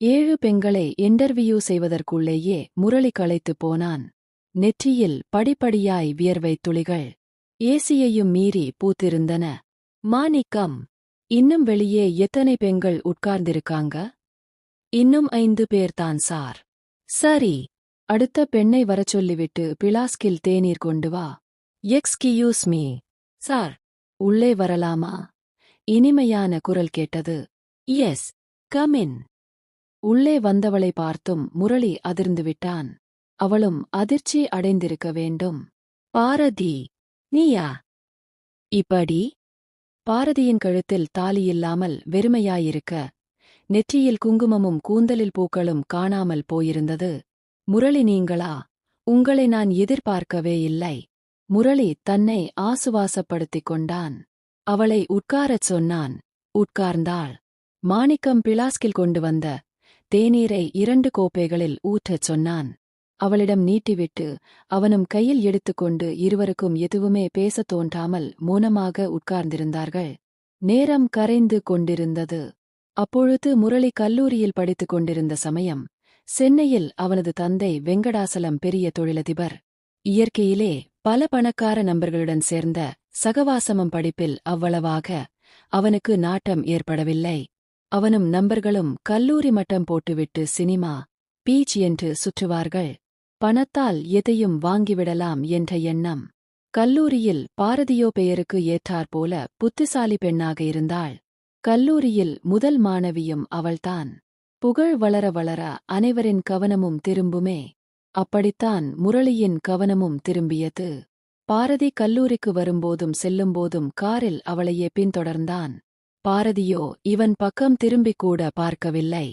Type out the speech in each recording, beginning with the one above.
ஏழு பெண்களை இன்டர்வியூ செய்வதற்குள்ளேயே முரளி களைத்துப் போனான். நெற்றியில் படிப்படியாய் வியர்வை துளிகள் ஏசியையும் மீறி பூத்திருந்தன. மாணிக்கம் இன்னும் வெளியே எத்தனை பெண்கள் உட்கார்ந்திருக்காங்க? இன்னும் ஐந்து பேர்தான் சார். சரி அடுத்த பெண்ணை வரச் சொல்லிவிட்டு பிளாஸ்கில் தேநீர் கொண்டு வா. Excuse me. சார் உள்ளே வரலாமா? இனிமையான குரல் கேட்டது. எஸ் கமின் உள்ளே வந்தவளை பார்த்தும் முரளி அதிர்ந்து விட்டான் அவளும் அதிர்ச்சி அடைந்திருக்க வேண்டும். பாரதி நீயா? இப்படி? பாரதியின் கழுத்தில் தாலியில்லாமல் வெறுமையாயிருக்க நெற்றியில் குங்குமமும் கூந்தலில் பூக்களும் காணாமல் போயிருந்தது. முரளி நீங்களா? உங்களை நான் எதிர்பார்க்கவே இல்லை. முரளி தன்னை ஆசுவாசப்படுத்திக் கொண்டான். அவளை உட்காரச் சொன்னான். உட்கார்ந்தாள். மாணிக்கம் பிளாஸ்கில் கொண்டு வந்த தேநீரை இரண்டு கோப்பைகளில் ஊற்றச் சொன்னான். அவளிடம் நீட்டிவிட்டு அவனும் கையில் எடுத்துக்கொண்டு இருவருக்கும் எதுவுமே பேசத் தோன்றாமல் மௌனமாக உட்கார்ந்திருந்தார்கள். நேரம் கரைந்து கொண்டிருந்தது. அப்பொழுது முரளி கல்லூரியில் படித்துக் கொண்டிருந்த சமயம். சென்னையில் அவனது தந்தை வெங்கடாசலம் பெரிய தொழிலதிபர். இயற்கையிலே பல பணக்கார நண்பர்களுடன் சேர்ந்த சகவாசமம் படிப்பில் அவ்வளவாக அவனுக்கு நாட்டம் ஏற்படவில்லை. அவனும் நண்பர்களும் கல்லூரி மட்டம் போட்டுவிட்டு சினிமா பீச் என்று சுற்றுவார்கள். பணத்தால் எதையும் வாங்கிவிடலாம் என்ற எண்ணம். கல்லூரியில் பாரதியோ பெயருக்கு ஏற்றாற்போல புத்திசாலி பெண்ணாக இருந்தாள். கல்லூரியில் முதல் மாணவியும் அவள்தான். புகழ் வளர வளர அனைவரின் கவனமும் திரும்புமே. அப்படித்தான் முரளியின் கவனமும் திரும்பியது. பாரதி கல்லூரிக்கு வரும்போதும் செல்லும்போதும் காரில் அவளையே பின்தொடர்ந்தான். பாரதியோ இவன் பக்கம் திரும்பிக் கூட பார்க்கவில்லை.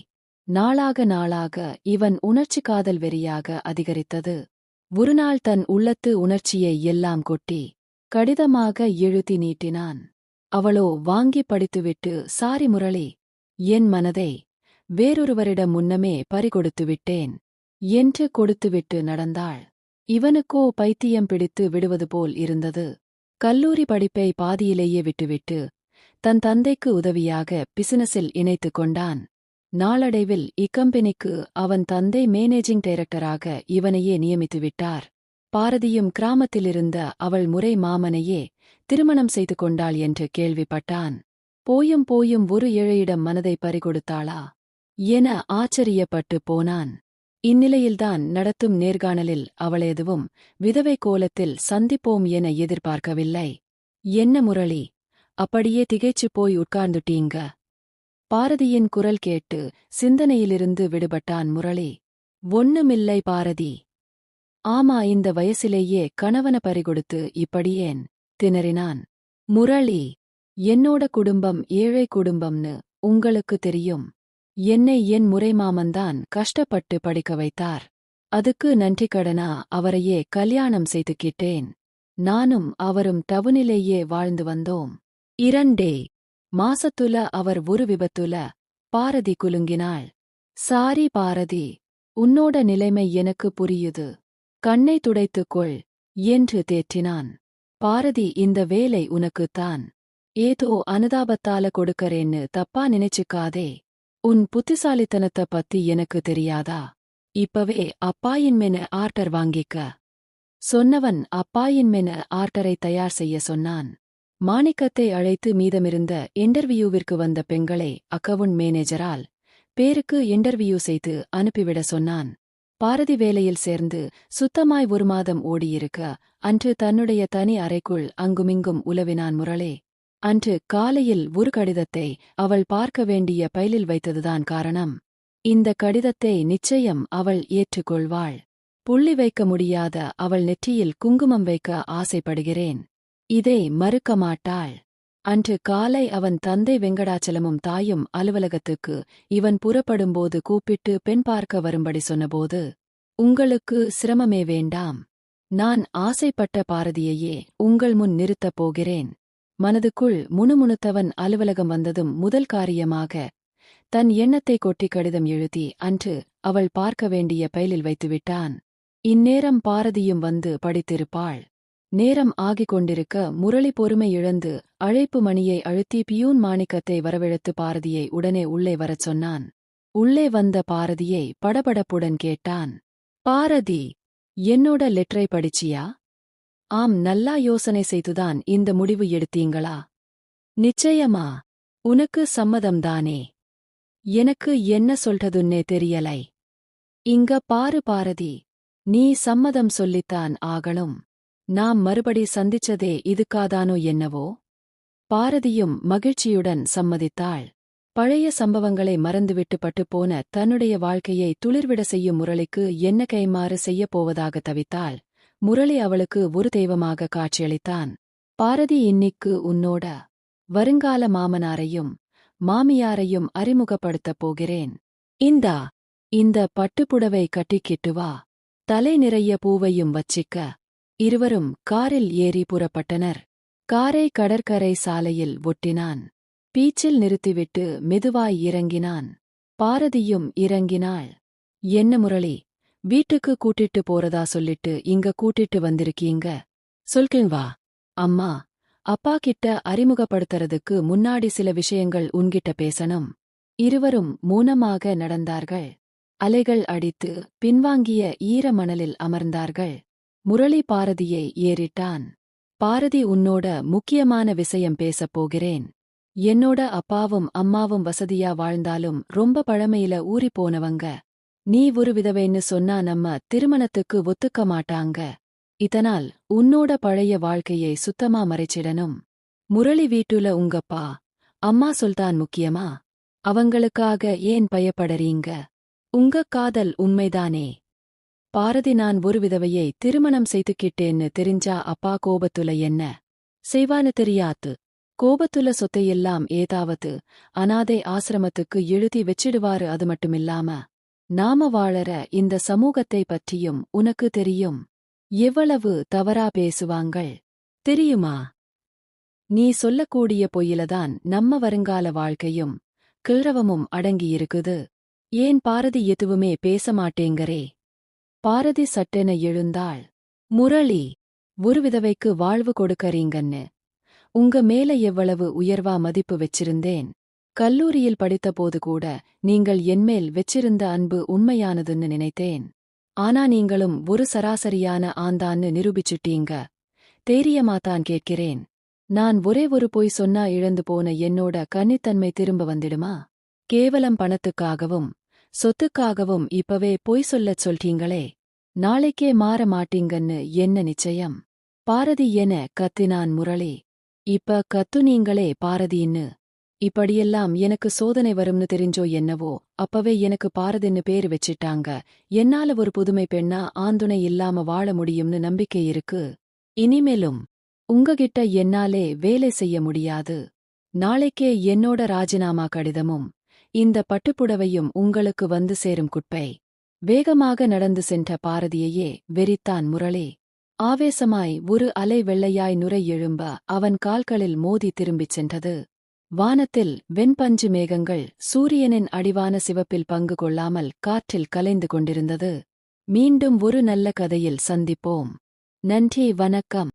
நாளாக நாளாக இவன் உணர்ச்சி காதல் வெறியாக அதிகரித்தது. ஒருநாள் தன் உள்ளத்து உணர்ச்சியை எல்லாம் கொட்டி கடிதமாக எழுதி நீட்டினான். அவளோ வாங்கி படித்துவிட்டு சாரி முரளி. என் மனதை வேறொருவரிடம் முன்னமே பறிகொடுத்து விட்டேன் என்று கொடுத்துவிட்டு நடந்தாள். இவனுக்கோ பைத்தியம் பிடித்து விடுவது போல் இருந்தது. கல்லூரி படிப்பை பாதியிலேயே விட்டுவிட்டு தன் தந்தைக்கு உதவியாக பிசினஸில் இணைத்துக் கொண்டான். நாளடைவில் இக்கம்பெனிக்கு அவன் தந்தை மேனேஜிங் டைரக்டராக இவனையே நியமித்துவிட்டார் பாரதியும் கிராமத்திலிருந்த அவள் முறை மாமனையே திருமணம் செய்து கொண்டாள் என்று கேள்விப்பட்டான். போயும் போயும் ஒரு ஏழையிடம் மனதை பறிகொடுத்தாளா? என ஆச்சரியப்பட்டு போனான். இந்நிலையில்தான் நடத்தும் நேர்காணலில் அவள் எதுவும் விதவை கோலத்தில் சந்திப்போம் என எதிர்பார்க்கவில்லை. என்ன முரளி அப்படியே திகைச்சுப் போய் உட்கார்ந்துட்டீங்க. பாரதியின் குரல் கேட்டு சிந்தனையிலிருந்து விடுபட்டான் முரளி. ஒண்ணுமில்லை பாரதி. ஆமா இந்த வயசிலேயே கணவன பறிகொடுத்து இப்படியேன் திணறினான். முரளி என்னோட குடும்பம் ஏழை குடும்பம்னு உங்களுக்கு தெரியும். என்னை என் முறைமாமன்தான் கஷ்டப்பட்டு படிக்க வைத்தார். அதுக்கு நன்றிக்கடனா அவரையே கல்யாணம் செய்துக்கிட்டேன். நானும் அவரும் டவுனிலேயே வாழ்ந்து வந்தோம். இரண்டே. மாசத்துல அவர் ஒரு விபத்துல பாரதி குலுங்கினாள். சாரி பாரதி உன்னோட நிலைமை எனக்கு புரியுது. கண்ணை துடைத்துக்கொள் என்று தேற்றினான். பாரதி இந்த வேலை உனக்குத்தான் ஏதோ அனுதாபத்தால கொடுக்கறேன்னு தப்பா நினைச்சுக்காதே. உன் புத்திசாலித்தனத்தை பத்தி எனக்கு தெரியாதா? இப்பவே அப்பாயின் மென ஆர்டர் வாங்கிக்க. சொன்னவன் அப்பாயின் மென ஆர்டரை தயார் செய்ய சொன்னான். மாணிக்கத்தை அழைத்து மீதமிருந்த இன்டர்வியூவிற்கு வந்த பெண்களை அக்கவுண்ட் மேனேஜரால் பேருக்கு இன்டர்வியூ செய்து அனுப்பிவிட சொன்னான். பாரதி வேலையில் சேர்ந்து சுத்தமாய் ஒரு மாதம் ஓடியிருக்க அன்று தன்னுடைய தனி அறைக்குள் அங்குமிங்கும் உலவினான் முரளே. அன்று காலையில் ஒரு கடிதத்தை அவள் பார்க்க வேண்டிய பைலில் வைத்ததுதான் காரணம். இந்த கடிதத்தை நிச்சயம் அவள் ஏற்றுக்கொள்வாள். புள்ளி வைக்க முடியாத அவள் நெற்றியில் குங்குமம் வைக்க ஆசைப்படுகிறேன். இதை மறுக்க மாட்டாள். அன்று காலை அவன் தந்தை வெங்கடாச்சலமும் தாயும் அலுவலகத்துக்கு இவன் புறப்படும்போது கூப்பிட்டு பெண் பார்க்க வரும்படி சொன்னபோது உங்களுக்கு சிரமமே வேண்டாம். நான் ஆசைப்பட்ட பாரதியையே உங்கள் முன் நிறுத்தப் போகிறேன். மனதுக்குள் முணுமுணுத்தவன் அலுவலகம் வந்ததும் முதல் காரியமாக தன் எண்ணத்தை கொட்டி கடிதம் எழுதி அன்று அவள் பார்க்க வேண்டிய பயலில் வைத்துவிட்டான். இந்நேரம் பாரதியும் வந்து படித்திருப்பாள். நேரம் ஆகிக் கொண்டிருக்க முரளி பொறுமை இழந்து அழைப்பு மணியை அழுத்தி பியூன் மாணிக்கத்தை வரவழைத்து பாரதியை உடனே உள்ளே வரச் சொன்னான். உள்ளே வந்த பாரதியை படபடப்புடன் கேட்டான். பாரதி என்னோட லெட்டரை படிச்சியா? ஆம் நல்லா யோசனை செய்துதான் இந்த முடிவு எடுத்தீங்களா? நிச்சயமா உனக்கு சம்மதம்தானே? எனக்கு என்ன சொல்றதுன்னே தெரியலை. இங்க பாரு பாரதி நீ சம்மதம் சொல்லித்தான் ஆகணும். நாம் மறுபடி சந்திச்சதே இதுக்காதானோ என்னவோ? பாரதியும் மகிழ்ச்சியுடன் சம்மதித்தாள். பழைய சம்பவங்களை மறந்துவிட்டு பட்டுப்போன தன்னுடைய வாழ்க்கையை துளிர்விட செய்யும் முரளிக்கு என்ன கைமாறு செய்யப் போவதாக தவித்தாள். முரளி அவளுக்கு ஒரு தெய்வமாக காட்சியளித்தான். பாரதி இன்னிக்கு உன்னோட வருங்கால மாமனாரையும் மாமியாரையும் அறிமுகப்படுத்தப் போகிறேன். இந்தா இந்த பட்டுப்புடவை கட்டிக்கிட்டு வா. தலை நிறைய பூவையும் வச்சிக்க. இருவரும் காரில் ஏறி புறப்பட்டனர். காரை கடற்கரை சாலையில் ஒட்டினான். பீச்சில் நிறுத்திவிட்டு மெதுவாய் இறங்கினான். பாரதியும் இறங்கினாள். என்ன முரளி வீட்டுக்கு கூட்டிட்டு போறதா சொல்லிட்டு இங்க கூட்டிட்டு வந்திருக்கீங்க? சொல்கின் வா. அம்மா அப்பா கிட்ட அறிமுகப்படுத்துறதுக்கு முன்னாடி சில விஷயங்கள் உன்கிட்ட பேசணும் இருவரும் மௌனமாக நடந்தார்கள். அலைகள் அடித்து பின்வாங்கிய ஈர மணலில் அமர்ந்தார்கள். முரளி பாரதியை ஏறிட்டான். பாரதி உன்னோட முக்கியமான விஷயம் பேசப் போகிறேன். என்னோட அப்பாவும் அம்மாவும் வசதியா வாழ்ந்தாலும் ரொம்ப பழமையில ஊறி போனவங்க. நீ ஒரு விதவைன்னு சொன்னா நம்ம திருமணத்துக்கு ஒத்துக்க மாட்டாங்க. இதனால் உன்னோட பழைய வாழ்க்கையை சுத்தமா மறைச்சிடணும். முரளி வீட்டுல உங்கப்பா அம்மா சொல்தான் முக்கியமா? அவங்களுக்காக ஏன் பயப்படறீங்க? உங்க காதல் உண்மைதானே? பாரதி நான் ஒரு விதவையை திருமணம் செய்துக்கிட்டேன்னு தெரிஞ்சா அப்பா கோபத்துல என்ன? செய்வான்னு தெரியாத்து கோபத்துல சொத்தையெல்லாம் ஏதாவது அனாதை ஆசிரமத்துக்கு எழுதி வெச்சிடுவாரு அது மட்டுமில்லாம நாம வாழற இந்த சமூகத்தை பற்றியும் உனக்கு தெரியும். எவ்வளவு தவறா பேசுவாங்கள்? தெரியுமா? நீ சொல்லக்கூடிய பொய்யிலதான் நம்ம வருங்கால வாழ்க்கையும் கிழவமும் அடங்கியிருக்குது. ஏன் பாரதி எதுவுமே பேச மாட்டேங்கரே பாரதி சட்டென எழுந்தாள். முரளி ஒரு விதவைக்கு வாழ்வு கொடுக்கறீங்கன்னு. உங்க மேல எவ்வளவு உயர்வா மதிப்பு வச்சிருந்தேன். கல்லூரியில் படித்தபோது கூட நீங்கள் என்மேல் வெச்சிருந்த அன்பு உண்மையானதுன்னு நினைத்தேன். ஆனா நீங்களும் ஒரு சராசரியான ஆந்தான்னு நிரூபிச்சுட்டீங்க. தைரியமாத்தான் கேட்கிறேன். நான் ஒரே ஒரு பொய் சொன்னா இழந்து போன என்னோட கன்னித்தன்மை திரும்ப வந்துடுமா? கேவலம் பணத்துக்காகவும் சொத்துக்காகவும் இப்பவே பொய் சொல்லச் சொல்றீங்களே. நாளைக்கே மாற மாட்டீங்கன்னு என்ன நிச்சயம்? பாரதி என கத்தினான் முரளி. இப்ப கத்து நீங்களே பாரதின்னு. இப்படியெல்லாம் எனக்கு சோதனை வரும்னு தெரிஞ்சோ என்னவோ அப்பவே எனக்கு பாரதின்னு பேரு வச்சிட்டாங்க. என்னால ஒரு புதுமை பெண்ணா ஆந்துணை இல்லாம வாழ முடியும்னு நம்பிக்கை இருக்கு. இனிமேலும் உங்ககிட்ட என்னாலே வேலை செய்ய முடியாது. நாளைக்கே என்னோட ராஜினாமா கடிதமும் இந்த பட்டுப்புடவையும் உங்களுக்கு வந்து சேரும் குட்பை வேகமாக நடந்து சென்ற பாரதியையே வெறித்தான் முரளி. ஆவேசமாய் ஒரு அலை வெள்ளையாய் நுரை எழும்ப அவன் கால்களில் மோதி திரும்பிச் சென்றது. வானத்தில் வெண்பஞ்சு மேகங்கள் சூரியனின் அடிவான சிவப்பில் பங்கு கொள்ளாமல் காற்றில் கலைந்து கொண்டிருந்தது. மீண்டும் ஒரு நல்ல கதையில் சந்திப்போம். நன்றி வணக்கம்.